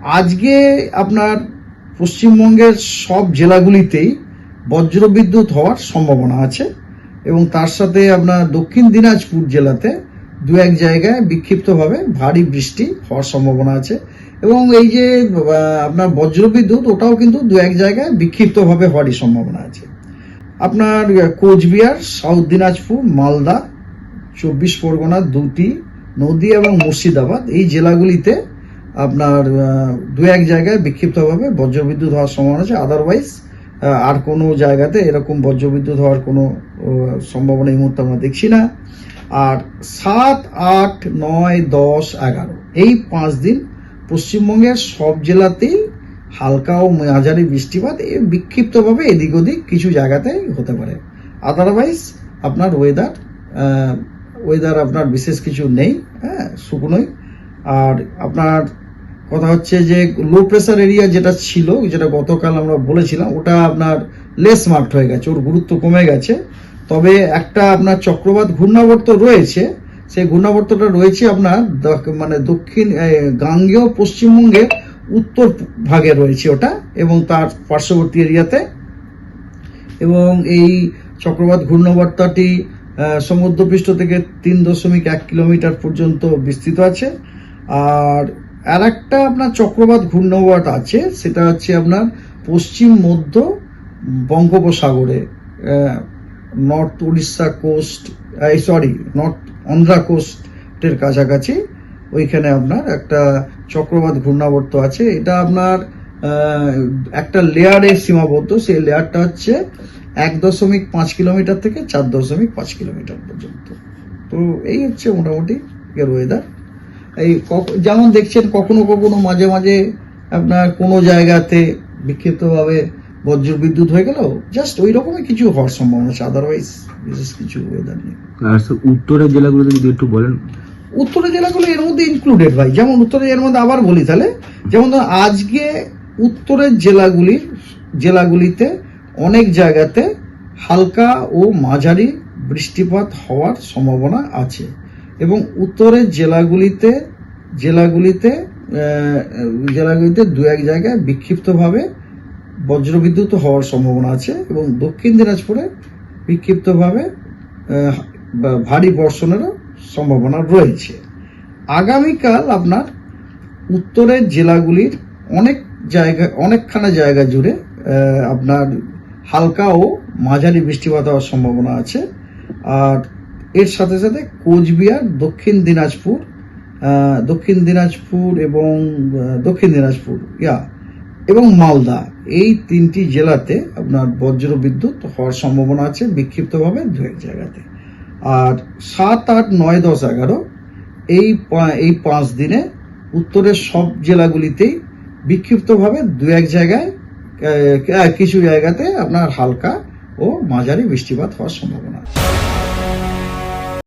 আজকে আপনার পশ্চিমবঙ্গের সব জেলাগুলিতেই বজ্রবিদ্যুৎ হওয়ার সম্ভাবনা আছে এবং তার সাথে আপনার দক্ষিণ দিনাজপুর জেলাতে দু এক জায়গায় বিক্ষিপ্তভাবে ভারী বৃষ্টি হওয়ার সম্ভাবনা আছে এবং এই যে আপনার বজ্রবিদ্যুৎ, ওটাও কিন্তু দু এক জায়গায় বিক্ষিপ্তভাবে হওয়ারই সম্ভাবনা আছে। আপনার কোচবিহার, সাউথ দিনাজপুর, মালদা, চব্বিশ পরগনা, দুটি, নদী এবং মুর্শিদাবাদ, এই জেলাগুলিতে আপনার দু এক জায়গায় বিক্ষিপ্তভাবে বজ্রবিদ্যুৎ হওয়ার সম্ভাবনা আছে। আদারওয়াইজ আর কোনো জায়গাতে এরকম বজ্রবিদ্যুৎ হওয়ার কোনো সম্ভাবনা এই মুহূর্তে আমরা দেখছি না। আর সাত, আট, নয়, দশ, এগারো, এই পাঁচ দিন পশ্চিমবঙ্গের সব জেলাতেই হালকা ও মাঝারি বৃষ্টিপাত বিক্ষিপ্তভাবে এদিক ওদিক কিছু জায়গাতেই হতে পারে। আদারওয়াইজ আপনার ওয়েদার ওয়েদার আপনার বিশেষ কিছু নেই হ্যাঁ শুকনোই। আর আপনার কথা হচ্ছে যে লো প্রেশার এরিয়া যেটা ছিল, যেটা গতকাল আমরা বলেছিলাম, ওটা আপনার লেস মার্কড হয়ে গেছে, ওর গুরুত্ব কমে গেছে। তবে একটা আপনার চক্রবাত ঘূর্ণাবর্ত রয়েছে, সেই ঘূর্ণাবর্তটা রয়েছে আপনার মানে দক্ষিণ গাঙ্গেয় পশ্চিমবঙ্গের উত্তর ভাগে রয়েছে ওটা এবং তার পার্শ্ববর্তী এরিয়াতে। এবং এই চক্রবাত ঘূর্ণাবর্তটি সমুদ্রপৃষ্ঠ থেকে তিন দশমিক এক কিলোমিটার পর্যন্ত বিস্তৃত আছে। আর আর একটা আপনার চক্রবাত ঘূর্ণাবর্ত আছে, সেটা হচ্ছে আপনার পশ্চিম মধ্য বঙ্গোপসাগরে নর্থ উড়িষ্যা কোস্ট এই সরি নর্থ অন্ধ্রা কোস্টের কাছাকাছি ওইখানে আপনার একটা চক্রবাত ঘূর্ণাবর্ত আছে। এটা আপনার একটা লেয়ারে সীমাবদ্ধ, সেই লেয়ারটা হচ্ছে এক দশমিক পাঁচ কিলোমিটার থেকে চার দশমিক পাঁচ কিলোমিটার পর্যন্ত। তো এই হচ্ছে মোটামুটি এর ওয়েদার এই যেমন দেখছেন কখনো কখনো মাঝে মাঝে আপনার কোনো জায়গাতে বিক্ষিপ্তভাবে বজ্র বিদ্যুৎ হয়ে গেল জাস্ট ওই রকমই কিছু হওয়ার সম্ভাবনা আছে আদারওয়াইজ বিশেষ কিছু ওয়েদার নেই। আর উত্তরের জেলাগুলোতে যদি একটু বলেন? উত্তরের জেলাগুলো এর মধ্যে ইনক্লুডেড ভাই যেমন উত্তরের এর মধ্যে আবার বলি তাহলে যেমন আজকে উত্তরের জেলাগুলির জেলাগুলিতে অনেক জায়গাতে হালকা ও মাঝারি বৃষ্টিপাত হওয়ার সম্ভাবনা আছে এবং উত্তরের জেলাগুলিতে জেলাগুলিতে জেলাগুলিতে দু এক জায়গায় বিক্ষিপ্তভাবে বজ্রবিদ্যুৎ হওয়ার সম্ভাবনা আছে এবং দক্ষিণ দিনাজপুরে বিক্ষিপ্তভাবে ভারী বর্ষণেরও সম্ভাবনা রয়েছে। আগামীকাল আপনার উত্তরের জেলাগুলির অনেক জায়গা, অনেকখানা জায়গা জুড়ে আপনার হালকা ও মাঝারি বৃষ্টিপাত হওয়ার সম্ভাবনা আছে। আর এর সাথে সাথে কোচবিহার, দক্ষিণ দিনাজপুর দক্ষিণ দিনাজপুর এবং দক্ষিণ দিনাজপুর, ইয়া, এবং মালদা। এই তিনটি জেলাতে আপনার বজ্র বিদ্যুৎ হওয়ার সম্ভাবনা আছে বিক্ষিপ্তভাবে দু এক জায়গাতে। আর সাত, আট, নয়, দশ, এগারো, এই এই পাঁচ দিনে উত্তরের সব জেলাগুলিতেই বিক্ষিপ্তভাবে দু এক জায়গায় কিছু জায়গাতে আপনার হালকা ও মাঝারি বৃষ্টিপাত হওয়ার সম্ভাবনা আছে।